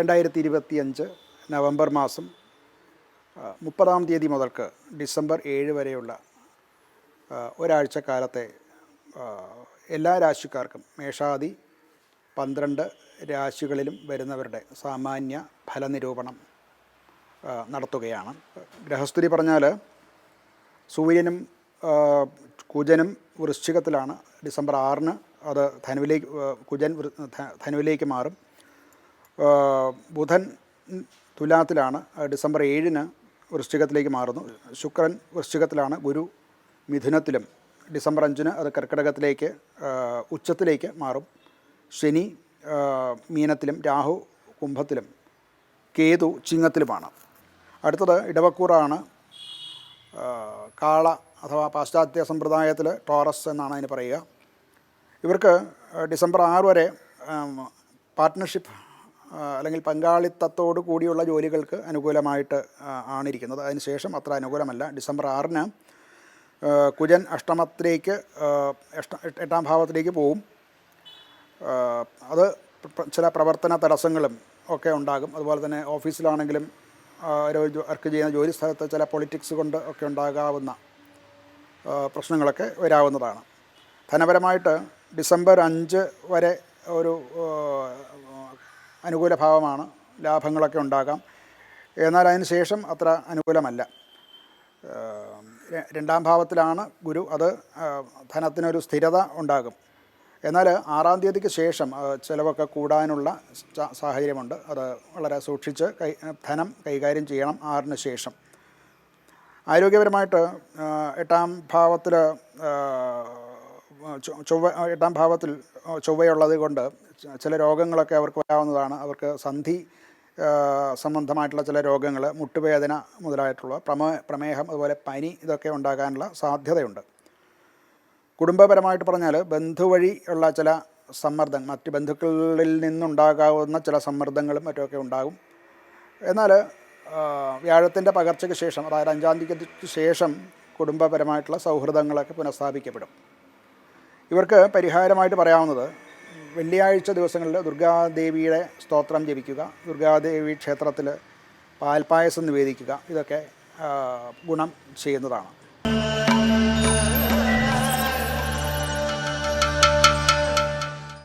രണ്ടായിരത്തി ഇരുപത്തിയഞ്ച് നവംബർ മാസം മുപ്പതാം തീയതി മുതൽക്ക് ഡിസംബർ ഏഴ് വരെയുള്ള ഒരാഴ്ചക്കാലത്തെ ഒരാഴ്ച കാലത്തെ എല്ലാ രാശിക്കാർക്കും മേഷാദി പന്ത്രണ്ട് രാശികളിലും വരുന്നവരുടെ സാമാന്യ ഫലനിരൂപണം നടത്തുകയാണ്. ഗ്രഹസ്ഥിതി പറഞ്ഞാൽ സൂര്യനും കുജനും വൃശ്ചികത്തിലാണ് ഡിസംബർ ആറിന് അത് ധനുവിലേക്ക് കുജൻ ധനുവിലേക്ക് മാറും. ബുധൻ തുലാത്തിലാണ് ഡിസംബർ ഏഴിന് വൃശ്ചികത്തിലേക്ക് മാറുന്നു. ശുക്രൻ വൃശ്ചികത്തിലാണ് ഗുരു മിഥുനത്തിലും. ഡിസംബർ അഞ്ചിന് അത് കർക്കിടകത്തിലേക്ക് ഉച്ചത്തിലേക്ക് മാറും. ശനി മീനത്തിലും രാഹു കുംഭത്തിലും കേതു ചിങ്ങത്തിലുമാണ്. അടുത്തത് ഇടവക്കൂറാണ്. കാള അഥവാ പാശ്ചാത്യ സമ്പ്രദായത്തിൽ ടോറസ് എന്നാണ് അതിന് പറയുക. ഇവർക്ക് ഡിസംബർ ആറ് വരെ പാർട്ട്ണർഷിപ്പ് അല്ലെങ്കിൽ പങ്കാളിത്തത്തോടു കൂടിയുള്ള ജോലികൾക്ക് അനുകൂലമായിട്ട് ആണിരിക്കുന്നത്. അതിനുശേഷം അത്ര അനുകൂലമല്ല. ഡിസംബർ ആറിന് കുജൻ അഷ്ടമത്തിലേക്ക് എട്ടാം ഭാവത്തിലേക്ക് പോവും. അത് ചില പ്രവർത്തന തടസ്സങ്ങളും ഒക്കെ ഉണ്ടാകും. അതുപോലെ തന്നെ ഓഫീസിലാണെങ്കിലും ഓരോ വർക്ക് ചെയ്യുന്ന ജോലി സ്ഥലത്ത് ചില പൊളിറ്റിക്സ് കൊണ്ട് ഒക്കെ ഉണ്ടാകാവുന്ന പ്രശ്നങ്ങളൊക്കെ വരാവുന്നതാണ്. ധനപരമായിട്ട് ഡിസംബർ അഞ്ച് വരെ ഒരു അനുകൂല ഭാവമാണ് ലാഭങ്ങളൊക്കെ ഉണ്ടാകാം. എന്നാൽ അതിന് ശേഷം അത്ര അനുകൂലമല്ല. രണ്ടാം ഭാവത്തിലാണ് ഗുരു അത് ധനത്തിനൊരു സ്ഥിരത ഉണ്ടാകും. എന്നാൽ ആറാം തീയതിക്ക് ശേഷം ചിലവൊക്കെ കൂടാനുള്ള സാഹചര്യമുണ്ട്. അത് വളരെ സൂക്ഷിച്ച് കൈ ധനം കൈകാര്യം ചെയ്യണം ആറിന് ശേഷം. ആരോഗ്യപരമായിട്ട് എട്ടാം ഭാവത്തിൽ ചൊവ്വ എട്ടാം ഭാവത്തിൽ ചൊവ്വയുള്ളത് കൊണ്ട് ചില രോഗങ്ങളൊക്കെ അവർക്ക് വരാവുന്നതാണ്. അവർക്ക് സന്ധി സംബന്ധമായിട്ടുള്ള ചില രോഗങ്ങൾ മുട്ടുവേദന മുതലായിട്ടുള്ള പ്രമേ പ്രമേഹം അതുപോലെ പനി ഇതൊക്കെ ഉണ്ടാകാനുള്ള സാധ്യതയുണ്ട്. കുടുംബപരമായിട്ട് പറഞ്ഞാൽ ബന്ധുവഴി ഉള്ള ചില സമ്മർദ്ദം മറ്റ് ബന്ധുക്കളിൽ നിന്നുണ്ടാകാവുന്ന ചില സമ്മർദ്ദങ്ങളും മറ്റുമൊക്കെ ഉണ്ടാകും. എന്നാൽ വ്യാഴത്തിന്റെ പകർച്ചയ്ക്ക് ശേഷം അതായത് അഞ്ചാം തീയതിക്ക് ശേഷം കുടുംബപരമായിട്ടുള്ള സൗഹൃദങ്ങളൊക്കെ പുനഃസ്ഥാപിക്കപ്പെടും. ഇവർക്ക് പരിഹാരമായിട്ട് പറയാവുന്നത് വെള്ളിയാഴ്ച ദിവസങ്ങളിൽ ദുർഗാദേവിയുടെ സ്തോത്രം ജപിക്കുക ദുർഗാദേവി ക്ഷേത്രത്തിൽ പാൽപ്പായസം നിവേദിക്കുക ഇതൊക്കെ ഗുണം ചെയ്യുന്നതാണ്.